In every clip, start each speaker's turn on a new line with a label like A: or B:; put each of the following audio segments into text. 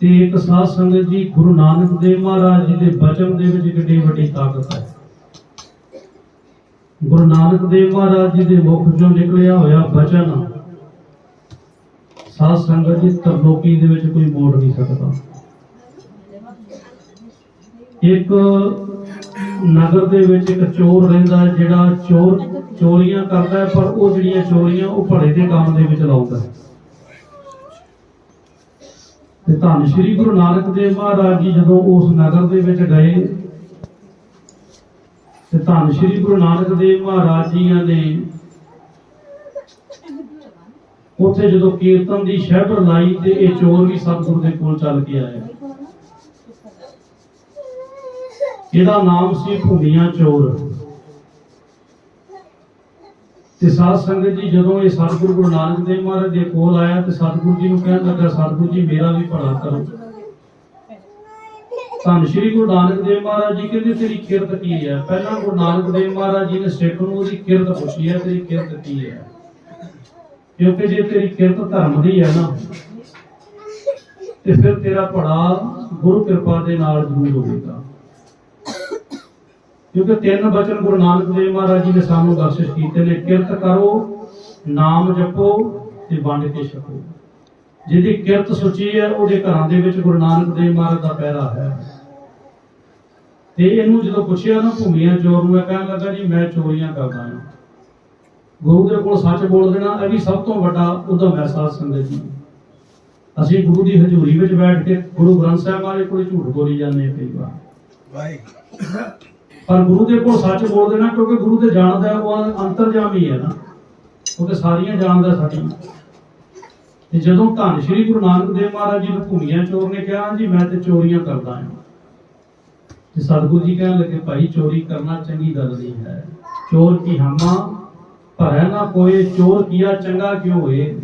A: ਤੇ ਇੱਕ ਸਾਧ ਸੰਗਤ ਜੀ ਗੁਰੂ ਨਾਨਕ ਦੇਵ ਮਹਾਰਾਜ ਜੀ ਦੇ ਬਚਨ ਦੇ ਵਿੱਚ ਕਿੰਨੀ ਵੱਡੀ ਤਾਕਤ ਹੈ। ਗੁਰੂ ਨਾਨਕ ਦੇਵ ਮਹਾਰਾਜ ਜੀ ਦੇ ਮੁਖ ਚੋਂ ਨਿਕਲਿਆ ਹੋਇਆ ਬਚਨ ਸਾਧ ਸੰਗਤ ਜੀ ਤਰਲੋਕੀ ਦੇ ਵਿੱਚ ਕੋਈ ਮੋੜ ਨਹੀਂ ਸਕਦਾ। ਇੱਕ ਨਗਰ ਦੇ ਵਿੱਚ ਇੱਕ ਚੋਰ ਰਹਿੰਦਾ ਹੈ, ਜਿਹੜਾ ਚੋਰ ਚੋਰੀਆਂ ਕਰਦਾ ਹੈ, ਪਰ ਉਹ ਜਿਹੜੀਆਂ ਚੋਰੀਆਂ ਉਹ ਭਲੇ ਦੇ ਕੰਮ ਦੇ ਵਿੱਚ ਲਾਉਂਦਾ ਹੈ। ਤੇ ਧੰਨ ਸ਼੍ਰੀ ਗੁਰੂ ਨਾਨਕ ਦੇਵ ਮਹਾਰਾਜ ਜੀ ਜਦੋਂ ਉਸ ਨਗਰ ਦੇ ਵਿੱਚ ਗਏ ਤੇ ਧੰਨ ਸ਼੍ਰੀ ਗੁਰੂ ਨਾਨਕ ਦੇਵ ਮਹਾਰਾਜ ਜੀਆਂ ਨੇ ਉੱਥੇ ਜਦੋਂ ਕੀਰਤਨ ਦੀ ਸ਼ਹਿਬਰ ਲਾਈ ਤੇ ਇਹ ਚੋਰ ਵੀ ਸਤਿਗੁਰੂ ਦੇ ਕੋਲ ਚੱਲ ਕੇ ਆਇਆ ਇਹਦਾ ਨਾਮ ਸੀ ਭੁੰਨੀਆਂ ਚੋਰ। ਤੇ ਸਾਧ ਸੰਗਤ ਜੀ, ਜਦੋਂ ਇਹ ਸਤਿਗੁਰੂ ਗੁਰੂ ਨਾਨਕ ਦੇਵ ਮਹਾਰਾਜ ਦੇ ਕੋਲ ਆਇਆ ਤੇ ਸਤਿਗੁਰੂ ਜੀ ਨੂੰ ਕਹਿਣ ਲੱਗਾ, ਸਤਿਗੁਰੂ ਜੀ, ਮੇਰਾ ਵੀ ਭਲਾ ਕਰੋ। ਧੰਨ ਸ਼੍ਰੀ ਗੁਰੂ ਨਾਨਕ ਦੇਵ ਮਹਾਰਾਜ ਜੀ ਕਹਿੰਦੇ, ਤੇਰੀ ਕਿਰਤ ਕੀ ਹੈ? ਪਹਿਲਾਂ ਗੁਰੂ ਨਾਨਕ ਦੇਵ ਮਹਾਰਾਜ ਜੀ ਨੇ ਸਿੱਖ ਨੂੰ ਉਹਦੀ ਕਿਰਤ ਪੁੱਛੀ ਹੈ, ਤੇਰੀ ਕਿਰਤ ਕੀ ਹੈ? ਕਿਉਂਕਿ ਜੇ ਤੇਰੀ ਕਿਰਤ ਧਰਮ ਦੀ ਹੈ ਨਾ, ਤੇ ਫਿਰ ਤੇਰਾ ਭਲਾ ਗੁਰੂ ਕਿਰਪਾ ਦੇ ਨਾਲ ਜ਼ਰੂਰ ਹੋਵੇਗਾ। ਕਿਉਂਕਿ ਤਿੰਨ ਬਚਨ ਗੁਰੂ ਨਾਨਕ ਦੇਵ ਮਹਾਰਾਜ ਜੀ ਨੇ ਸਾਨੂੰ ਬਖਸ਼ਿਸ਼ ਕੀਤੇ ਨੇ, ਕਿਰਤ ਕਰੋ, ਨਾਮ ਜਪੋ ਤੇ ਵੰਡ ਕੇ ਛਕੋ। ਜਿਹਦੀ ਕਿਰਤ ਸੁੱਚੀ ਹੈ, ਉਹਦੇ ਘਰਾਂ ਦੇ ਵਿੱਚ ਗੁਰੂ ਨਾਨਕ ਦੇਵ ਮਹਾਰਾਜ ਦਾ ਪਹਿਰਾ ਹੈ। ਤੇ ਇਹਨੂੰ ਜਦੋਂ ਪੁੱਛਿਆ ਨਾ, ਭੂਮੀਆਂ ਚੋਰ ਨੂੰ ਕਹਿਣ ਲੱਗਾ, ਜੀ, ਮੈਂ ਚੋਰੀਆਂ ਕਰਦਾ ਹਾਂ। ਗੁਰੂ ਦੇ ਕੋਲ ਸੱਚ ਬੋਲ ਦੇਣਾ, ਇਹ ਵੀ ਸਭ ਤੋਂ ਵੱਡਾ ਉਦਮ ਹੈ ਸਾਧ ਸੰਗਤ ਜੀ। ਅਸੀਂ ਗੁਰੂ ਦੀ ਹਜ਼ੂਰੀ ਵਿੱਚ ਬੈਠ ਕੇ ਗੁਰੂ ਗ੍ਰੰਥ ਸਾਹਿਬ ਵਾਲੇ ਕੋਲ ਝੂਠ ਬੋਲੀ ਜਾਂਦੇ ਹਾਂ ਕਈ ਵਾਰ।
B: ਵਾਹਿਗੁਰੂ।
A: ਪਰ ਗੁਰੂ ਦੇ ਕੋਲ ਸੱਚ ਬੋਲ ਦੇਣਾ, ਕਿਉਂਕਿ ਗੁਰੂ ਤੇ ਜਾਣਦਾ ਉਹ ਅੰਤਰਜਾਮੀ ਹੈ ਨਾ। ਉਹ ਸਾਰੀਆਂ ਜਾਣਦਾ ਸਾਡੀਆਂ। ਤੇ ਜਦੋਂ ਧੰਨ ਸ਼੍ਰੀ ਗੁਰੂ ਨਾਨਕ ਦੇਵ ਮਹਾਰਾਜ ਜੀ ਨੂੰ ਭੂਮੀਆਂ ਚੋਰ ਨੇ ਕਿਹਾ ਜੀ ਮੈਂ ਤੇ ਚੋਰੀਆਂ ਕਰਦਾ ਹਾਂ। ਤੇ ਸਤਿਗੁਰੂ ਜੀ ਕਹਿਣ ਲੱਗੇ, ਭਾਈ, ਚੋਰੀ ਕਰਨਾ ਚੰਗੀ ਗੱਲ ਨਹੀਂ ਹੈ। ਚੋਰ ਕੀ ਹਾਮਾ? ਭਰੈ ਨਾ ਕੋਈ ਚੋਰ ਕੀਆ ਚੰਗਾ ਕਿਉ ਹੋਏ?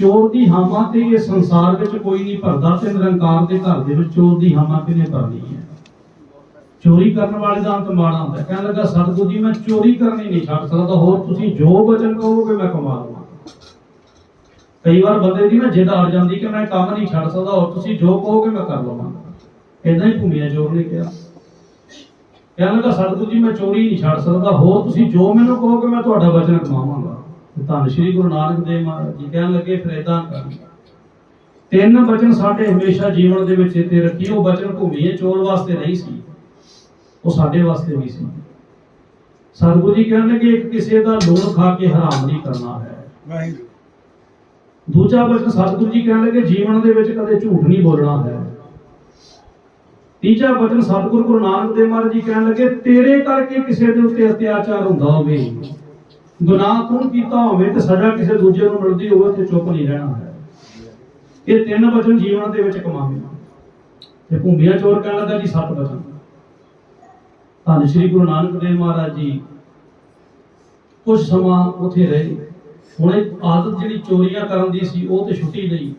A: ਚੋਰ ਦੀ ਹਾਮਾ ਤੇ ਇਹ ਸੰਸਾਰ ਵਿੱਚ ਕੋਈ ਨਹੀਂ ਭਰਦਾ ਤੇ ਨਿਰੰਕਾਰ ਦੇ ਘਰ ਦੇ ਵਿੱਚ ਚੋਰ ਦੀ ਹਾਮਾ ਕਿਨੇ ਭਰਨੀ ਹੈ? ਚੋਰੀ ਕਰਨ ਵਾਲੇ ਦਾ ਅੰਤ ਮਾੜਾ ਹੁੰਦਾ। ਕਹਿਣ ਲੱਗਾ, ਸਤਿਗੁਰੂ ਜੀ, ਮੈਂ ਚੋਰੀ ਕਰਨੀ ਨਹੀਂ ਛੱਡ ਸਕਦਾ ਹੋਰ ਤੁਸੀਂ ਜੋ ਬਚਨ ਕਹੋਗੇ ਮੈਂ ਕਮਾ ਲਵਾਂ। ਕਈ ਵਾਰ ਬੰਦੇ ਦੀ ਨਾ ਜਿੱਦ ਆ ਜਾਂਦੀ ਕਿ ਮੈਂ ਕੰਮ ਨਹੀਂ ਛੱਡ ਸਕਦਾ, ਹੋਰ ਤੁਸੀਂ ਜੋ ਕਹੋਗੇ ਮੈਂ ਕਰ ਲਵਾਂ। ਇਦਾਂ ਹੀ ਭੂਮੀਆ ਚੋਰ ਨੇ ਕਿਹਾ। ਕਹਿਣ ਲੱਗਾ, ਸਤਿਗੁਰੂ ਜੀ, ਮੈਂ ਚੋਰੀ ਨਹੀਂ ਛੱਡ ਸਕਦਾ, ਹੋਰ ਤੁਸੀਂ ਜੋ ਮੈਨੂੰ ਕਹੋਗੇ ਮੈਂ ਤੁਹਾਡਾ ਵਚਨ ਕਮਾਵਾਂਗਾ। ਧੰਨ ਸ਼੍ਰੀ ਗੁਰੂ ਨਾਨਕ ਦੇਵ ਮਹਾਰਾਜ ਜੀ ਕਹਿਣ ਲੱਗੇ, ਫਿਰ ਇਦਾਂ ਕਰ। ਤਿੰਨ ਵਚਨ ਸਾਡੇ ਹਮੇਸ਼ਾ ਜੀਵਨ ਦੇ ਵਿੱਚ ਇੱਥੇ ਰੱਖੀ, ਉਹ ਬਚਨ ਭੂਮੀਏ ਚੋਰ ਵਾਸਤੇ ਨਹੀਂ ਸੀ। ਉਹ ਸਾਡੇ ਵਾਸਤੇ ਵੀ ਸੀ। ਸਤਿਗੁਰੂ ਜੀ ਲੱਗੇ ਇੱਕ ਕਿਸੇ ਦਾ ਲੂਣ ਖਾ ਕੇ ਹਰਾਮ ਨਹੀਂ ਕਰਨਾ ਹੈ।
B: ਵਾਹਿਗੁਰੂ।
A: ਦੂਜਾ ਬਚਨ ਸਤਿਗੁਰੂ ਜੀ ਕਹਿਣ ਲੱਗੇ ਜੀਵਨ ਦੇ ਵਿੱਚ ਕਦੇ ਝੂਠ ਨਹੀਂ ਬੋਲਣਾ ਹੈ। ਤੀਜਾ ਬਚਨ ਸਤਿਗੁਰੂ ਗੁਰੂ ਨਾਨਕ ਦੇਵ ਮਹਾਰਾਜ ਜੀ ਕਹਿਣ ਲੱਗੇ ਤੇਰੇ ਕਰਕੇ ਕਿਸੇ ਦੇ ਉੱਤੇ ਅਤਿਆਚਾਰ ਹੁੰਦਾ ਹੋਵੇ। ਗੁਨਾਹ ਤੂੰ ਕੀਤਾ ਹੋਵੇ ਤੇ ਸਜ਼ਾ ਕਿਸੇ ਦੂਜੇ ਨੂੰ ਮਿਲਦੀ ਹੋਵੇ ਤੇ ਚੁੱਪ ਨਹੀਂ ਰਹਿਣਾ ਹੈ। ਇਹ ਤਿੰਨ ਬਚਨ ਜੀਵਨ ਦੇ ਵਿੱਚ ਕਮਾਵੇਂ ਤੇ ਭੂਮੀਆਂ ਚੋਰ ਕਹਿਣ ਲੱਗਾ ਜੀ ਸੱਤ ਬਚਨ ਧੰਨ ਸ਼੍ਰੀ ਗੁਰੂ ਨਾਨਕ ਦੇਵ ਮਹਾਰਾਜ ਜੀ। ਕੁਝ ਸਮਾਂ ਉੱਥੇ ਰਹੇ। ਹੁਣ ਇਹ ਆਦਤ ਜਿਹੜੀ ਚੋਰੀਆਂ ਕਰਨ ਦੀ ਸੀ, ਉਹ ਤੇ ਛੁੱਟੀ ਲਈ।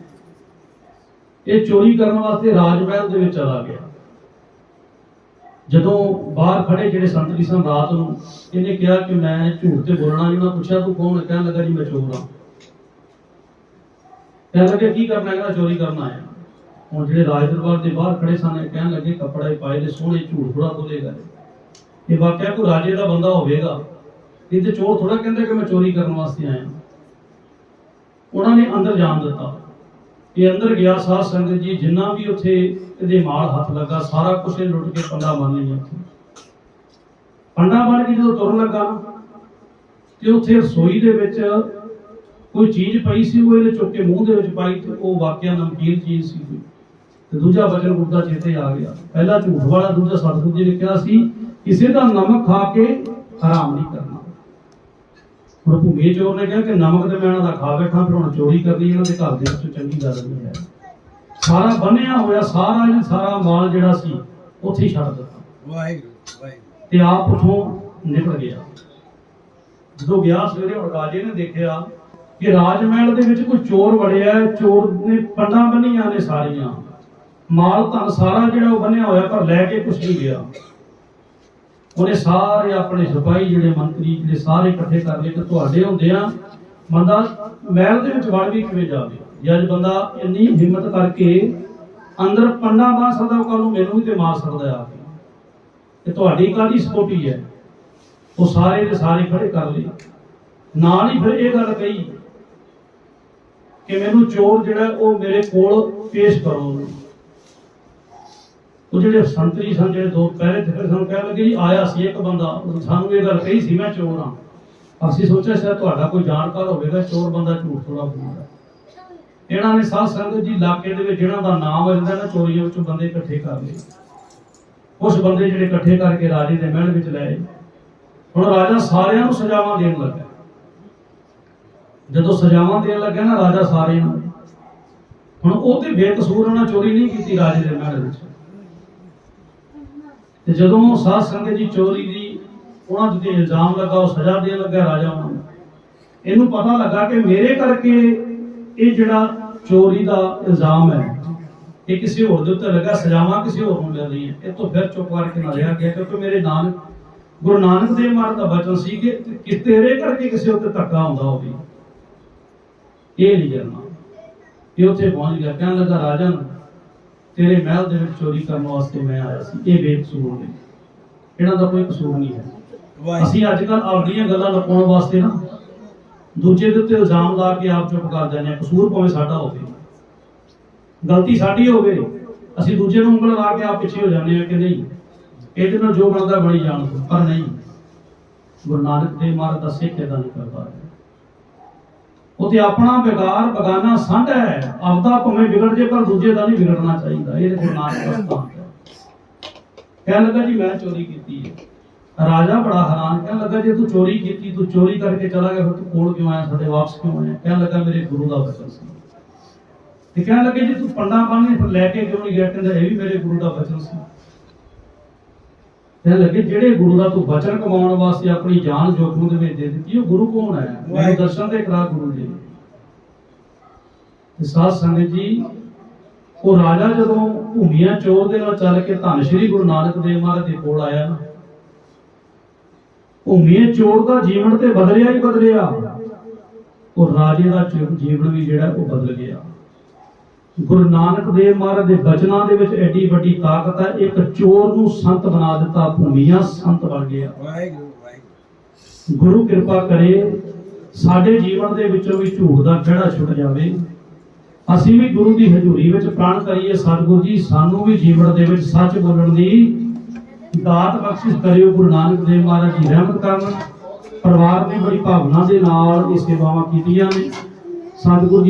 A: ਇਹ ਚੋਰੀ ਕਰਨ ਵਾਸਤੇ ਰਾਜ ਮਹਿਲ ਦੇ ਵਿੱਚ ਚਲਾ ਗਿਆ। ਜਦੋਂ ਬਾਹਰ ਖੜੇ ਜਿਹੜੇ ਸੰਤਰੀ ਸਨ ਰਾਤ ਨੂੰ, ਇਹਨੇ ਕਿਹਾ ਕਿ ਮੈਂ ਝੂਠ ਤੇ ਬੋਲਣਾ ਨਹੀਂ ਉਹਨਾਂ ਪੁੱਛਿਆ, ਤੂੰ ਕੌਣ ਕਹਿਣ ਲੱਗਾ ਜੀ, ਮੈਂ ਚੋਰ ਹਾਂ। ਕਹਿਣ ਲੱਗੇ, ਕੀ ਕਰਨਾ ਹੈ ਚੋਰੀ ਕਰਨਾ ਆਇਆ ਹੁਣ ਜਿਹੜੇ ਰਾਜ ਦਰਬਾਰ ਦੇ ਬਾਹਰ ਖੜੇ ਸਨ ਕਹਿਣ ਲੱਗੇ, ਕੱਪੜੇ ਪਾਏ ਦੇ ਸੋਹਣੇ ਝੂਠ ਥੋੜਾ ਬੋਲੇਗਾ। ਇਹ। ਵਾਕਿਆ ਕੋਈ ਰਾਜੇ ਦਾ ਬੰਦਾ ਹੋਵੇਗਾ। ਇਹ ਤੇ ਚੋਰ ਥੋੜਾ ਕਹਿੰਦਾ ਕਿ ਮੈਂ ਚੋਰੀ ਕਰਨ ਵਾਸਤੇ ਆਇਆ। ਉਹਨਾਂ ਨੇ ਅੰਦਰ ਜਾਣ ਦਿੱਤਾ। ਇਹ ਅੰਦਰ ਗਿਆ ਸਾਧ ਸੰਗਤ ਜੀ ਜਿੰਨਾ ਵੀ ਉੱਥੇ ਇਹਦੇ ਮਾਲ ਹੱਥ ਲੱਗਾ ਸਾਰਾ ਕੁਝ ਇਹ ਲੁੱਟ ਕੇ ਪੰਡਾ ਬੰਨ ਲਿਆ ਪੰਡਾ ਬੰਨ ਕੇ ਜਦੋਂ ਤੁਰਨ ਲੱਗਾ ਨਾ, ਤੇ ਉੱਥੇ ਰਸੋਈ ਦੇ ਵਿੱਚ ਕੋਈ ਚੀਜ਼ ਪਈ ਸੀ ਉਹ ਇਹਨੇ ਚੁੱਕ ਕੇ ਮੂੰਹ ਦੇ ਵਿੱਚ ਪਾਈ ਤੇ ਉਹ ਵਾਕਿਆ ਨਮਕੀਨ ਚੀਜ਼ ਸੀ। ਤੇ ਦੂਜਾ ਬਚਨ ਗੁਰਦਾ ਚੇਤੇ ਆ ਗਿਆ। ਪਹਿਲਾ ਝੂਠ ਵਾਲਾ ਦੂਜਾ ਸਤਿਗੁਰੂ ਜੀ ਨੇ ਕਿਹਾ ਸੀ ਕਿਸੇ ਦਾ ਨਮਕ ਖਾ ਕੇ ਹਰਾਮ ਨਹੀਂ ਕਰਨਾ। ਹੁਣ ਭੂਮੀ ਚੋਰ ਨੇ ਕਿਹਾ ਕਿ ਨਮਕ ਤੇ ਮੈਂ ਇਹਨਾਂ ਦਾ ਖਾ ਬੈਠਾ ਫਿਰ ਹੁਣ ਚੋਰੀ ਕਰਨੀ ਇਹਨਾਂ ਦੇ ਘਰ ਦੇ ਵਿੱਚ ਚੰਗੀ ਗੱਲ ਨਹੀਂ ਹੈ। ਸਾਰਾ ਬੰਨਿਆ ਹੋਇਆ ਸਾਰਾ ਇਹ ਸਾਰਾ ਮਾਲ ਜਿਹੜਾ ਸੀ ਉੱਥੇ ਛੱਡ ਦਿੱਤਾ।
B: ਵਾਹਿਗੁਰੂ ਵਾਹਿਗੁਰੂ
A: ਤੇ ਆਪ ਉਥੋਂ ਨਿਕਲ ਗਿਆ। ਜਦੋਂ ਗਿਆ ਸਵੇਰੇ ਉਹ ਰਾਜੇ ਨੇ ਦੇਖਿਆ ਕਿ ਰਾਜ ਮਹਿਲ ਦੇ ਵਿੱਚ ਕੋਈ ਚੋਰ ਵੜਿਆ। ਚੋਰ ਨੇ ਪੰਡਾਂ ਬੰਨੀਆਂ ਨੇ ਸਾਰੀਆਂ। ਮਾਲ ਧਨ ਸਾਰਾ ਜਿਹੜਾ ਉਹ ਬੰਨਿਆ ਹੋਇਆ ਪਰ ਲੈ ਕੇ ਕੁਛ ਨਹੀਂ ਗਿਆ। ਉਹਨੇ ਸਾਰੇ ਆਪਣੇ ਸਿਪਾਹੀ ਜਿਹੜੇ ਮੰਤਰੀ ਜਿਹੜੇ ਸਾਰੇ ਇਕੱਠੇ ਕਰ ਲਏ ਕਿ ਤੁਹਾਡੇ ਹੁੰਦੇ ਆ, ਬੰਦਾ ਮਹਿਲ ਦੇ ਵਿੱਚ ਵੜ ਵੀ ਕਿਵੇਂ ਜਾਵੇ? ਜੇ ਬੰਦਾ ਇੰਨੀ ਹਿੰਮਤ ਕਰਕੇ ਅੰਦਰ ਪੰਨਾ ਮਾਰ ਸਕਦਾ, ਉਹ ਕੱਲ ਨੂੰ ਮੈਨੂੰ ਵੀ ਤੇ ਮਾਰ ਸਕਦਾ ਆ ਕੇ? ਤੇ ਤੁਹਾਡੀ ਕਾਹਦੀ ਸਪੋਰਟੀ ਹੈ। ਉਹ ਸਾਰੇ ਦੇ ਸਾਰੇ ਖੜੇ ਕਰ ਲਏ। ਨਾਲ ਹੀ ਫਿਰ ਇਹ ਗੱਲ ਕਹੀ ਕਿ ਮੈਨੂੰ ਚੋਰ ਜਿਹੜਾ ਉਹ ਮੇਰੇ ਕੋਲ ਪੇਸ਼ ਕਰੋ। ਉਹ ਜਿਹੜੇ ਸੰਤਰੀ ਸਨ, ਜਿਹੜੇ ਦੋ ਪਹਿਰੇ ਤੇ ਫਿਰ ਸਾਨੂੰ ਕਹਿਣ ਲੱਗੇ ਜੀ, ਆਇਆ ਸੀ ਇੱਕ ਬੰਦਾ ਸਾਨੂੰ ਇਹ ਗੱਲ ਕਹੀ ਸੀ, ਮੈਂ ਚੋਰ ਹਾਂ। ਅਸੀਂ ਸੋਚਿਆ ਸ਼ਾਇਦ ਤੁਹਾਡਾ ਕੋਈ ਜਾਣਕਾਰ ਹੋਵੇਗਾ, ਚੋਰ ਬੰਦਾ ਝੂਠ ਥੋੜਾ ਬੋਲਦਾ। ਇਹਨਾਂ ਨੇ ਸਾਧ ਸੰਗਤ ਜੀ ਇਲਾਕੇ ਦੇ ਵਿੱਚ ਜਿਹਨਾਂ ਦਾ ਨਾਮ ਰਹਿੰਦਾ ਨਾ, ਚੋਰੀਆਂ ਵਿੱਚੋਂ ਬੰਦੇ ਇਕੱਠੇ ਕਰ ਲਏ। ਕੁਝ ਬੰਦੇ ਜਿਹੜੇ ਇਕੱਠੇ ਕਰਕੇ ਰਾਜੇ ਦੇ ਮਹਿਲ ਵਿੱਚ ਲਏ ਹੁਣ ਰਾਜਾ ਸਾਰਿਆਂ ਨੂੰ ਸਜ਼ਾਵਾਂ ਦੇਣ ਲੱਗਾ। ਜਦੋਂ ਸਜ਼ਾਵਾਂ ਦੇਣ ਲੱਗਾ ਨਾ, ਰਾਜਾ ਸਾਰਿਆਂ ਨੂੰ। ਹੁਣ ਉਹ ਤੇ ਬੇਕਸੂਰ ਉਹਨਾਂ ਚੋਰੀ ਨਹੀਂ ਕੀਤੀ ਰਾਜੇ ਦੇ ਮਹਿਲ ਵਿੱਚ। ਤੇ ਜਦੋਂ ਸਾਧ ਸੰਗਤ ਜੀ ਚੋਰੀ ਦੀ ਉਹਨਾਂ ਦੇ ਇਲਜ਼ਾਮ ਲੱਗਾ, ਉਹ ਸਜ਼ਾ ਦੇਣ ਲੱਗਾ ਰਾਜਾ ਉਹਨਾਂ ਨੂੰ, ਇਹਨੂੰ ਪਤਾ ਲੱਗਾ ਕਿ ਮੇਰੇ ਕਰਕੇ ਇਹ ਜਿਹੜਾ ਚੋਰੀ ਦਾ ਇਲਜ਼ਾਮ ਹੈ, ਇਹ ਕਿਸੇ ਹੋਰ ਦੇ ਉੱਤੇ ਲੱਗਾ, ਸਜ਼ਾਵਾਂ ਕਿਸੇ ਹੋਰ ਨੂੰ ਮਿਲ ਰਹੀਆਂ ਇਹ ਤੋਂ ਫਿਰ ਚੁੱਪ ਕਰਕੇ ਨਾ ਰਿਹਾ ਗਿਆ, ਕਿਉਂਕਿ ਮੇਰੇ ਨਾਨਕ, ਗੁਰੂ ਨਾਨਕ ਦੇਵ ਮਹਾਰਾਜ ਦਾ ਬਚਨ ਸੀ ਕਿ ਕਿ ਤੇਰੇ ਕਰਕੇ ਕਿਸੇ ਉੱਤੇ ਧੱਕਾ ਹੁੰਦਾ ਹੋਵੇ। ਇਹ ਨਹੀਂ ਕਰਨਾ। ਇਹ ਉੱਥੇ ਪਹੁੰਚ ਗਿਆ, ਕਹਿਣ ਲੱਗਾ ਰਾਜਾ ਨੂੰ ਤੇਰੇ ਮਹਿਲ ਦੇ ਵਿੱਚ ਚੋਰੀ ਕਰਨ ਵਾਸਤੇ ਮੈਂ ਆਇਆ ਸੀ। ਇਹ ਬੇਕਸੂਰ ਨੇ। ਇਹਨਾਂ ਦਾ ਕੋਈ ਕਸੂਰ ਨਹੀਂ ਹੈ। ਅਸੀਂ ਅੱਜ ਕੱਲ ਆਪਣੀਆਂ ਗੱਲਾਂ ਲੁਕਾਉਣ ਵਾਸਤੇ ਨਾ ਦੂਜੇ ਦੇ ਉੱਤੇ ਇਲਜ਼ਾਮ ਲਾ ਕੇ ਆਪ ਚੁੱਪ ਕਰ ਜਾਂਦੇ ਹਾਂ। ਕਸੂਰ ਭਾਵੇਂ ਸਾਡਾ ਹੋਵੇ। ਗਲਤੀ ਸਾਡੀ ਹੋਵੇ ਅਸੀਂ ਦੂਜੇ ਨੂੰ ਉਂਗਲ ਲਾ ਕੇ ਆਪ ਪਿੱਛੇ ਹੋ ਜਾਂਦੇ ਹਾਂ ਕਿ ਨਹੀਂ? ਇਹਦੇ ਨਾਲ ਜੋ ਬਣਦਾ ਬਣੀ ਜਾਣ। ਪਰ ਨਹੀਂ। ਗੁਰੂ ਨਾਨਕ ਦੇਵ ਮਹਾਰਾਜ ਦਾ ਸਿੱਖ ਏਦਾਂ ਨਹੀਂ ਕਰਦਾ ਉਹ ਆਪਣਾ ਵਿਗਾਰ ਬਗਾਨਾ ਸੰਢ ਹੈ। ਆਪਦਾ ਭਾਵੇਂ ਵਿਗੜ ਜੇ, ਪਰ ਦੂਜੇ ਦਾ ਨਹੀਂ ਵਿਗੜਨਾ ਚਾਹੀਦਾ। ਇਹ ਤੇ ਗੁਰੂ ਹੈ। ਕਹਿਣ ਲੱਗਾ ਜੀ, ਮੈਂ ਚੋਰੀ ਕੀਤੀ ਹੈ। ਰਾਜਾ ਬੜਾ ਹੈਰਾਨ, ਕਹਿਣ ਲੱਗਾ, ਜੇ ਤੂੰ ਚੋਰੀ ਕੀਤੀ, ਤੂੰ ਚੋਰੀ ਕਰਕੇ ਚਲਾ ਗਿਆ, ਫਿਰ ਤੂੰ ਕੋਲ ਕਿਉਂ ਆਇਆ? ਸਾਡੇ ਵਾਪਸ ਕਿਉਂ ਆਇਆ? ਕਹਿਣ ਲੱਗਾ, ਮੇਰੇ ਗੁਰੂ ਦਾ ਬਚਨ ਸੀ। ਤੇ ਕਹਿਣ ਲੱਗੇ, ਜੇ ਤੂੰ ਪੰਡਾ ਬੰਨੇ ਫਿਰ ਲੈ ਕੇ ਕਿਉਂ ਨਹੀਂ ਗਿਆ? ਕਹਿੰਦਾ, ਇਹ ਵੀ ਮੇਰੇ ਗੁਰੂ ਦਾ ਬਚਨ ਸੀ। ਕਹਿਣ ਲੱਗੇ ਜਿਹੜੇ ਗੁਰੂ ਦਾ ਤੂੰ ਬਚਨ ਕਮਾਉਣ ਵਾਸਤੇ ਆਪਣੀ ਜਾਨ ਜੋਖਮ ਦੇ ਵਿੱਚ ਦੇ ਦਿੱਤੀ ਉਹ ਗੁਰੂ ਕੌਣ ਹੈ? ਮੈਨੂੰ ਦਰਸ਼ਨ ਦੇ ਕਰਾ ਗੁਰੂ ਜੀ। ਤੇ ਸਾਧ ਸੰਗਤ ਜੀ ਉਹ ਰਾਜਾ ਜਦੋਂ ਭੂਮੀਆਂ ਚੋਰ ਦੇ ਨਾਲ ਚੱਲ ਕੇ ਧੰਨ ਸ਼੍ਰੀ ਗੁਰੂ ਨਾਨਕ ਦੇਵ ਮਹਾਰਾਜ ਦੇ ਕੋਲ ਆਇਆ ਨਾ ਭੂਮੀਆਂ ਚੋਰ ਦਾ ਜੀਵਨ ਤੇ ਬਦਲਿਆ ਹੀ ਬਦਲਿਆ। ਉਹ ਰਾਜੇ ਦਾ ਜੀਵਨ ਵੀ ਜਿਹੜਾ ਉਹ ਬਦਲ ਗਿਆ। ਗੁਰੂ ਨਾਨਕ ਦੇਵ ਮਹਾਰਾਜ ਦੇ ਬਚਨਾਂ ਦੇ ਵਿੱਚ ਐਡੀ ਵੱਡੀ ਤਾਕਤ ਹੈ ਇੱਕ ਚੋਰ ਨੂੰ ਸੰਤ ਬਣਾ ਦਿੱਤਾ ਭੂਮੀਆਂ ਸੰਤ ਬਣ ਗਿਆ।
B: ਵਾਹਿਗੁਰੂ ਵਾਹਿਗੁਰੂ।
A: ਗੁਰੂ ਕਿਰਪਾ ਕਰੇ ਸਾਡੇ ਜੀਵਨ ਦੇ ਵਿੱਚੋਂ ਵੀ ਝੂਠ ਦਾ ਖਿਹੜਾ ਛੁੱਟ ਜਾਵੇ। ਅਸੀਂ ਵੀ ਗੁਰੂ ਦੀ ਹਜ਼ੂਰੀ ਵਿੱਚ ਪ੍ਰਣ ਕਰੀਏ ਸਤਿਗੁਰੂ ਜੀ ਸਾਨੂੰ ਵੀ ਜੀਵਨ ਦੇ ਵਿੱਚ ਸੱਚ ਬੋਲਣ ਦੀ ਦਾਤ ਬਖਸ਼ਿਸ਼ ਕਰਿਓ ਗੁਰੂ ਨਾਨਕ ਦੇਵ ਮਹਾਰਾਜ ਜੀ ਰਹਿਮਤ ਕਰਨ। ਪਰਿਵਾਰ ਨੇ ਬੜੀ ਭਾਵਨਾ ਦੇ ਨਾਲ ਇਹ ਸੇਵਾਵਾਂ ਕੀਤੀਆਂ ਨੇ। ਸਤਿਗੁਰੂ